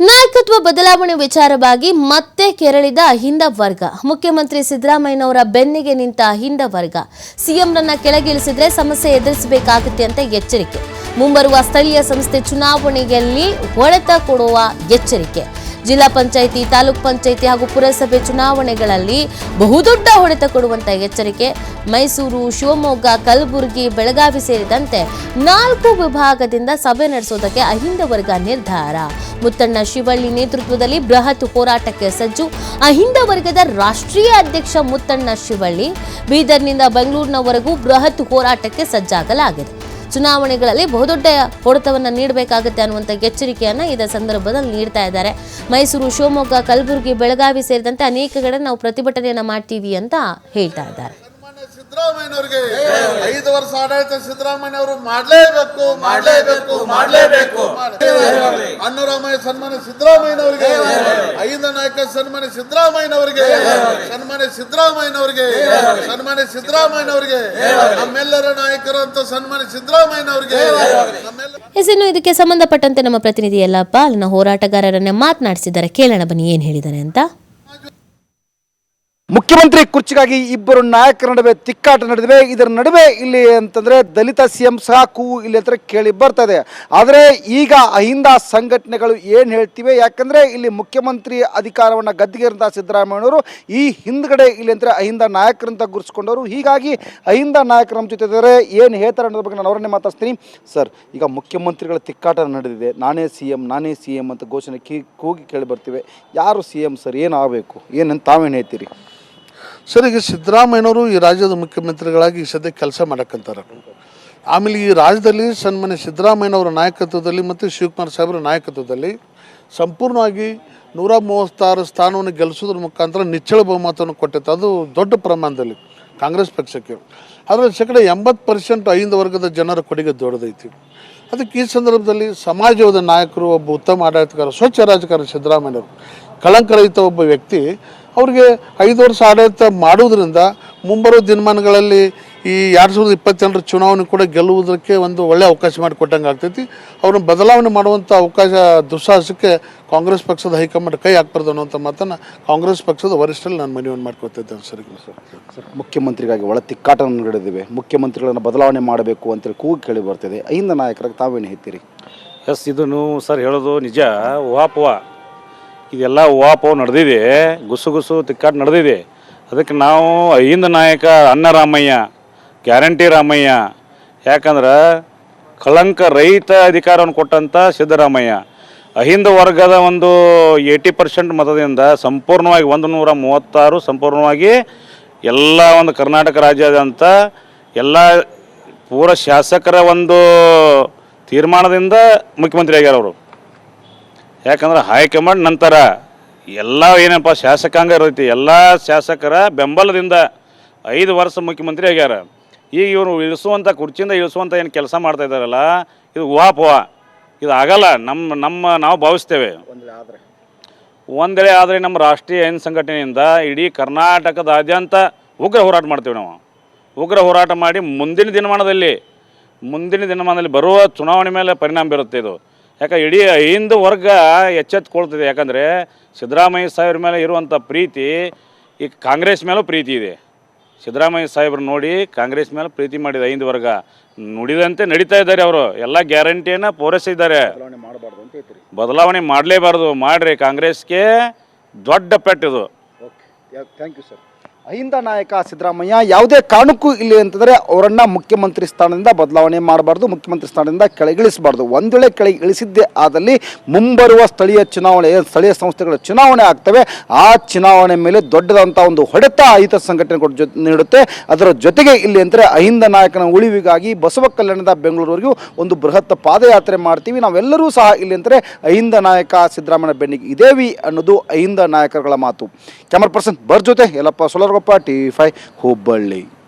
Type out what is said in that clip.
ನಾಯಕತ್ವ ಬದಲಾವಣೆ ವಿಚಾರವಾಗಿ ಮತ್ತೆ ಕೆರಳಿದ ಹಿಂದ ವರ್ಗ. ಮುಖ್ಯಮಂತ್ರಿ ಸಿದ್ದರಾಮಯ್ಯನವರ ಬೆನ್ನಿಗೆ ನಿಂತ ಹಿಂದ ವರ್ಗ. ಸಿಎಂರನ್ನ ಕೆಳಗಿಳಿಸಿದ್ರೆ ಸಮಸ್ಯೆ ಎದುರಿಸಬೇಕಾಗುತ್ತೆ ಅಂತ ಎಚ್ಚರಿಕೆ. ಮುಂಬರುವ ಸ್ಥಳೀಯ ಸಂಸ್ಥೆ ಚುನಾವಣೆಯಲ್ಲಿ ಹೊಡೆತ ಕೊಡುವ ಎಚ್ಚರಿಕೆ. ಜಿಲ್ಲಾ ಪಂಚಾಯಿತಿ, ತಾಲೂಕ್ ಪಂಚಾಯಿತಿ ಹಾಗೂ ಪುರಸಭೆ ಚುನಾವಣೆಗಳಲ್ಲಿ ಬಹುದೊಡ್ಡ ಹೊಡೆತ ಕೊಡುವಂತ ಎಚ್ಚರಿಕೆ. ಮೈಸೂರು, ಶಿವಮೊಗ್ಗ, ಕಲಬುರಗಿ, ಬೆಳಗಾವಿ ಸೇರಿದಂತೆ ನಾಲ್ಕು ವಿಭಾಗದಿಂದ ಸಭೆ ನಡೆಸೋದಕ್ಕೆ ಅಹಿಂದ ವರ್ಗ ನಿರ್ಧಾರ. ಮುತ್ತಣ್ಣ ಶಿವಳ್ಳಿ ನೇತೃತ್ವದಲ್ಲಿ ಬೃಹತ್ ಹೋರಾಟಕ್ಕೆ ಸಜ್ಜು. ಅಹಿಂದ ವರ್ಗದ ರಾಷ್ಟ್ರೀಯ ಅಧ್ಯಕ್ಷ ಮುತ್ತಣ್ಣ ಶಿವಳ್ಳಿ. ಬೀದರ್ನಿಂದ ಬೆಂಗಳೂರಿನವರೆಗೂ ಬೃಹತ್ ಹೋರಾಟಕ್ಕೆ ಸಜ್ಜಾಗಲಾಗಿದೆ. ಚುನಾವಣೆಗಳಲ್ಲಿ ಬಹುದೊಡ್ಡ ಹೊಡೆತವನ್ನು ನೀಡಬೇಕಾಗುತ್ತೆ ಅನ್ನುವಂಥ ಎಚ್ಚರಿಕೆಯನ್ನು ಇದೇ ಸಂದರ್ಭದಲ್ಲಿ ನೀಡ್ತಾ ಇದ್ದಾರೆ. ಮೈಸೂರು ಶಿವಮೊಗ್ಗ ಕಲಬುರಗಿ ಬೆಳಗಾವಿ ಸೇರಿದಂತೆ ಅನೇಕ ಕಡೆ ನಾವು ಪ್ರತಿಭಟನೆಯನ್ನ ಮಾಡ್ತೀವಿ ಅಂತ ಹೇಳ್ತಾ ಇದ್ದಾರೆ. ಸಿದ್ದರಾಮಯ್ಯನವರಿಗೆ ಐದು ವರ್ಷ ಆಡಳಿತ ಸಿದ್ದರಾಮಯ್ಯ ಅವರು ಮಾಡಲೇಬೇಕು ಮಾಡಲೇಬೇಕು ಮಾಡ್ಲೇಬೇಕು. ಸನ್ಮಾನ ಸಿದ್ದರಾಮಯ್ಯ ಸಿದ್ದರಾಮಯ್ಯನವರಿಗೆ ಐದು ನಾಯಕ ಸನ್ಮಾನ್ಯ ಸಿದ್ದರಾಮಯ್ಯನವರಿಗೆ ಸನ್ಮಾನ್ಯ ಸಿದ್ದರಾಮಯ್ಯನವರಿಗೆ ಸನ್ಮಾನ್ಯ ಸಿದ್ದರಾಮಯ್ಯನವರಿಗೆ ನಮ್ಮೆಲ್ಲರ ನಾಯಕರು ಅಂತ ಸನ್ಮಾನ್ಯ ಸಿದ್ದರಾಮಯ್ಯನವರಿಗೆ ಎಸ್ ಇನ್ನು ಇದಕ್ಕೆ ಸಂಬಂಧಪಟ್ಟಂತೆ ನಮ್ಮ ಪ್ರತಿನಿಧಿ ಯಲ್ಲಪ್ಪ ಅಲ್ಲಿನ ಹೋರಾಟಗಾರರನ್ನ ಮಾತನಾಡಿಸಿದ್ದಾರೆ. ಕೇಳೋಣ ಬನ್ನಿ ಏನ್ ಹೇಳಿದ್ದಾರೆ ಅಂತ. ಮುಖ್ಯಮಂತ್ರಿ ಕುರ್ಚಿಗಾಗಿ ಇಬ್ಬರು ನಾಯಕರ ನಡುವೆ ತಿಕ್ಕಾಟ ನಡೆದಿವೆ. ಇದರ ನಡುವೆ ಇಲ್ಲಿ ಅಂತಂದ್ರೆ ದಲಿತ ಸಿಎಂ ಸಹ ಕೂಗು ಇಲ್ಲಿ ಹತ್ರ ಕೇಳಿ ಬರ್ತದೆ ಆದರೆ ಈಗ ಅಹಿಂದ ಸಂಘಟನೆಗಳು ಏನು ಹೇಳ್ತಿವೆ? ಯಾಕಂದ್ರೆ ಇಲ್ಲಿ ಮುಖ್ಯಮಂತ್ರಿ ಅಧಿಕಾರವನ್ನು ಗದ್ದಿಗೆರಂತ ಸಿದ್ದರಾಮಯ್ಯನವರು ಈ ಹಿಂದ್ಗಡೆ ಇಲ್ಲಿ ಅಂದರೆ ಅಹಿಂದ ನಾಯಕರಂತ ಗುರುಸ್ಕೊಂಡವರು ಹೀಗಾಗಿ ಅಹಿಂದ ನಾಯಕರ ಜೊತೆ ಏನು ಹೇಳ್ತಾರೆ ಅನ್ನೋದ್ರ ಬಗ್ಗೆ ನಾನು ಅವರನ್ನೇ ಮಾತಾಡ್ತೀನಿ ಸರ್, ಈಗ ಮುಖ್ಯಮಂತ್ರಿಗಳ ತಿಕ್ಕಾಟ ನಡೆದಿದೆ. ನಾನೇ ಸಿ ಎಂ ನಾನೇ ಸಿ ಅಂತ ಘೋಷಣೆ ಕೂಗಿ ಕೇಳಿ ಬರ್ತಿವೆ. ಯಾರು ಸಿ ಸರ್? ಏನು ಆಗಬೇಕು? ಏನಂತ ತಾವೇನು ಹೇಳ್ತೀರಿ? ಸರ್, ಈಗ ಸಿದ್ದರಾಮಯ್ಯನವರು ಈ ರಾಜ್ಯದ ಮುಖ್ಯಮಂತ್ರಿಗಳಾಗಿ ಈ ಸದ್ಯ ಕೆಲಸ ಮಾಡಕ್ಕಂತಾರೆ. ಆಮೇಲೆ ಈ ರಾಜ್ಯದಲ್ಲಿ ಸನ್ಮಾನ್ಯ ಸಿದ್ದರಾಮಯ್ಯನವರ ನಾಯಕತ್ವದಲ್ಲಿ ಮತ್ತು ಶಿವಕುಮಾರ್ ಸಾಹೇಬರ ನಾಯಕತ್ವದಲ್ಲಿ ಸಂಪೂರ್ಣವಾಗಿ ನೂರ ಮೂವತ್ತಾರು ಸ್ಥಾನವನ್ನು ಗೆಲ್ಲಿಸೋದ್ರ ಮುಖಾಂತರ ನಿಚ್ಚಳ ಬಹುಮತವನ್ನು ಕೊಟ್ಟಿತ್ತು. ಅದು ದೊಡ್ಡ ಪ್ರಮಾಣದಲ್ಲಿ ಕಾಂಗ್ರೆಸ್ ಪಕ್ಷಕ್ಕೆ. ಆದರೆ ಶೇಕಡ ಎಂಬತ್ತು ಪರ್ಸೆಂಟ್ ಐದು ವರ್ಗದ ಜನರ ಕೊಡುಗೆ ದೊಡ್ಡದೈತಿ. ಅದಕ್ಕೆ ಈ ಸಂದರ್ಭದಲ್ಲಿ ಸಮಾಜವಾದ ನಾಯಕರು ಒಬ್ಬ ಉತ್ತಮ ಆಡಳಿತಗಾರ, ಸ್ವಚ್ಛ ರಾಜಕಾರಣ ಸಿದ್ದರಾಮಯ್ಯವರು ಕಳಂಕರಹಿತ ಒಬ್ಬ ವ್ಯಕ್ತಿ ಅವ್ರಿಗೆ ಐದು ವರ್ಷ ಆಡಳಿತ ಮಾಡೋದ್ರಿಂದ ಮುಂಬರುವ ದಿನಮಾನಗಳಲ್ಲಿ ಈ ಎರಡು ಸಾವಿರದ ಇಪ್ಪತ್ತೆರಡರ ಚುನಾವಣೆ ಕೂಡ ಗೆಲ್ಲುವುದಕ್ಕೆ ಒಂದು ಒಳ್ಳೆಯ ಅವಕಾಶ ಮಾಡಿಕೊಟ್ಟಂಗೆ ಆಗ್ತೈತಿ. ಅವ್ರನ್ನ ಬದಲಾವಣೆ ಮಾಡುವಂಥ ಅವಕಾಶ ದುಸ್ಸಾಹಸಕ್ಕೆ ಕಾಂಗ್ರೆಸ್ ಪಕ್ಷದ ಹೈಕಮಾಂಡ್ ಕೈ ಹಾಕ್ಬಾರ್ದು ಅನ್ನೋಂಥ ಮಾತನ್ನು ಕಾಂಗ್ರೆಸ್ ಪಕ್ಷದ ವರಿಷ್ಠರಲ್ಲಿ ನಾನು ಮನವಿಯನ್ನು ಮಾಡ್ಕೊತಿದ್ದೇನೆ ಸರ್ ಸರ್. ಸರ್ ಮುಖ್ಯಮಂತ್ರಿಗಾಗಿ ಒಳ ತಿಕ್ಕಾಟ ನಡೆದಿವೆ ಮುಖ್ಯಮಂತ್ರಿಗಳನ್ನು ಬದಲಾವಣೆ ಮಾಡಬೇಕು ಅಂತೇಳಿ ಕೂಗು ಕೇಳಿ ಬರ್ತಿದೆ. ಅಹಿಂದ ನಾಯಕರಾಗಿ ತಾವೇನು ಹೇಳ್ತೀರಿ? ಎಸ್ ಇದನ್ನು ಸರ್ ಹೇಳೋದು ನಿಜ. ಊಹಾಪೋಹ ಇದೆಲ್ಲ ಓಪೋ ನಡೆದಿದೆ, ಗುಸು ಗುಸು ತಿಕ್ಕಾಟ ನಡೆದಿದೆ. ಅದಕ್ಕೆ ನಾವು ಅಹಿಂದ ನಾಯಕ ಅನ್ನರಾಮಯ್ಯ ಗ್ಯಾರಂಟಿ ರಾಮಯ್ಯ, ಯಾಕಂದ್ರೆ ಕಳಂಕ ರೈತ ಅಧಿಕಾರವನ್ನು ಕೊಟ್ಟಂಥ ಸಿದ್ದರಾಮಯ್ಯ, ಅಹಿಂದ ವರ್ಗದ ಒಂದು ಏಯ್ಟಿ ಪರ್ಸೆಂಟ್ ಮತದಿಂದ ಸಂಪೂರ್ಣವಾಗಿ ಒಂದು ನೂರ ಮೂವತ್ತಾರು ಸಂಪೂರ್ಣವಾಗಿ ಎಲ್ಲ ಒಂದು ಕರ್ನಾಟಕ ರಾಜ್ಯದಂಥ ಎಲ್ಲ ಪೂರ ಶಾಸಕರ ಒಂದು ತೀರ್ಮಾನದಿಂದ ಮುಖ್ಯಮಂತ್ರಿ ಆಗ್ಯಾರ ಯಾಕಂದ್ರೆ ಹೈಕಮಾಂಡ್ ನಂತರ ಎಲ್ಲ ಏನಪ್ಪ ಶಾಸಕಾಂಗ ಇರೈತಿ ಎಲ್ಲ ಶಾಸಕರ ಬೆಂಬಲದಿಂದ ಐದು ವರ್ಷ ಮುಖ್ಯಮಂತ್ರಿ ಆಗ್ಯಾರ. ಈಗ ಇವರು ಇಳಿಸುವಂಥ ಕುರ್ಚಿಯಿಂದ ಇಳಿಸುವಂಥ ಏನು ಕೆಲಸ ಮಾಡ್ತಾ ಇದ್ದಾರಲ್ಲ ಇದು ಊಹಾಪೋಹ ಇದು ಆಗಲ್ಲ ನಮ್ಮ ನಮ್ಮ ನಾವು ಭಾವಿಸ್ತೇವೆ. ಒಂದೆಡೆ ಆದರೆ. ನಮ್ಮ ರಾಷ್ಟ್ರೀಯ ಹೈನ್ ಸಂಘಟನೆಯಿಂದ ಇಡೀ ಕರ್ನಾಟಕದಾದ್ಯಂತ ಉಗ್ರ ಹೋರಾಟ ಮಾಡ್ತೀವಿ ನಾವು. ಉಗ್ರ ಹೋರಾಟ ಮಾಡಿ ಮುಂದಿನ ದಿನಮಾನದಲ್ಲಿ ಮುಂದಿನ ದಿನಮಾನದಲ್ಲಿ ಬರುವ ಚುನಾವಣೆ ಮೇಲೆ ಪರಿಣಾಮ ಬೀರುತ್ತೆ ಇದು. ಯಾಕೆ ಇಡೀ ಹಿಂದೂ ವರ್ಗ ಎಚ್ಚೆತ್ಕೊಳ್ತಿದೆ. ಯಾಕಂದರೆ ಸಿದ್ದರಾಮಯ್ಯ ಸಾಹೇಬ್ರ ಮೇಲೆ ಇರುವಂಥ ಪ್ರೀತಿ ಈ ಕಾಂಗ್ರೆಸ್ ಮೇಲೂ ಪ್ರೀತಿ ಇದೆ. ಸಿದ್ದರಾಮಯ್ಯ ಸಾಹೇಬ್ರ ನೋಡಿ ಕಾಂಗ್ರೆಸ್ ಮೇಲೆ ಪ್ರೀತಿ ಮಾಡಿದ ಐದು ವರ್ಗ ನುಡಿದಂತೆ ನಡೀತಾ ಇದ್ದಾರೆ ಅವರು. ಎಲ್ಲ ಗ್ಯಾರಂಟಿಯನ್ನು ಪೂರೈಸಿದ್ದಾರೆ ಮಾಡಬಾರ್ದು ಅಂತ ಹೇಳ್ತೀರಿ. ಬದಲಾವಣೆ ಮಾಡಲೇಬಾರ್ದು. ಮಾಡ್ರಿ ಕಾಂಗ್ರೆಸ್ಗೆ ದೊಡ್ಡ ಪೆಟ್ಟಿದು. Okay. Thank you sir Ahinda ನಾಯಕ ಸಿದ್ದರಾಮಯ್ಯ ಯಾವುದೇ ಕಾರಣಕ್ಕೂ ಇಲ್ಲಿ ಅಂತಂದರೆ ಅವರನ್ನ ಮುಖ್ಯಮಂತ್ರಿ ಸ್ಥಾನದಿಂದ ಬದಲಾವಣೆ ಮಾಡಬಾರ್ದು, ಮುಖ್ಯಮಂತ್ರಿ ಸ್ಥಾನದಿಂದ ಕೆಳಗಿಳಿಸಬಾರ್ದು. ಒಂದು ವೇಳೆ ಕೆಳಗೆ ಇಳಿಸಿದ್ದೇ ಆದಲ್ಲಿ ಮುಂಬರುವ ಸ್ಥಳೀಯ ಚುನಾವಣೆ, ಸ್ಥಳೀಯ ಸಂಸ್ಥೆಗಳ ಚುನಾವಣೆ ಆಗ್ತವೆ. ಆ ಚುನಾವಣೆ ಮೇಲೆ ದೊಡ್ಡದಂಥ ಒಂದು ಹೊಡೆತ ಅಹಿತ ಸಂಘಟನೆಗಳು ಜೊತೆ ನೀಡುತ್ತೆ. ಅದರ ಜೊತೆಗೆ ಇಲ್ಲಿ ಅಂದರೆ ಅಹಿಂದ ನಾಯಕನ ಉಳಿವಿಗಾಗಿ ಬಸವ ಕಲ್ಯಾಣದ ಬೆಂಗಳೂರಿಗೂ ಒಂದು ಬೃಹತ್ ಪಾದಯಾತ್ರೆ ಮಾಡ್ತೀವಿ. ನಾವೆಲ್ಲರೂ ಸಹ ಇಲ್ಲಿ ಅಂದರೆ ಅಹಿಂದ ನಾಯಕ ಸಿದ್ದರಾಮಯ್ಯ ಬೆನ್ನಿಗೆ ಇದೇವಿ ಅನ್ನೋದು ಅಹಿಂದ ನಾಯಕರುಗಳ ಮಾತು. ಕ್ಯಾಮರಾ ಪರ್ಸನ್ ಬರ್ ಜೊತೆ ಎಲ್ಲಪ್ಪ ಯಲ್ಲಪ್ಪ ഉറപ്പാ ടി വി ഫൈവ് ഹുബള്ളി.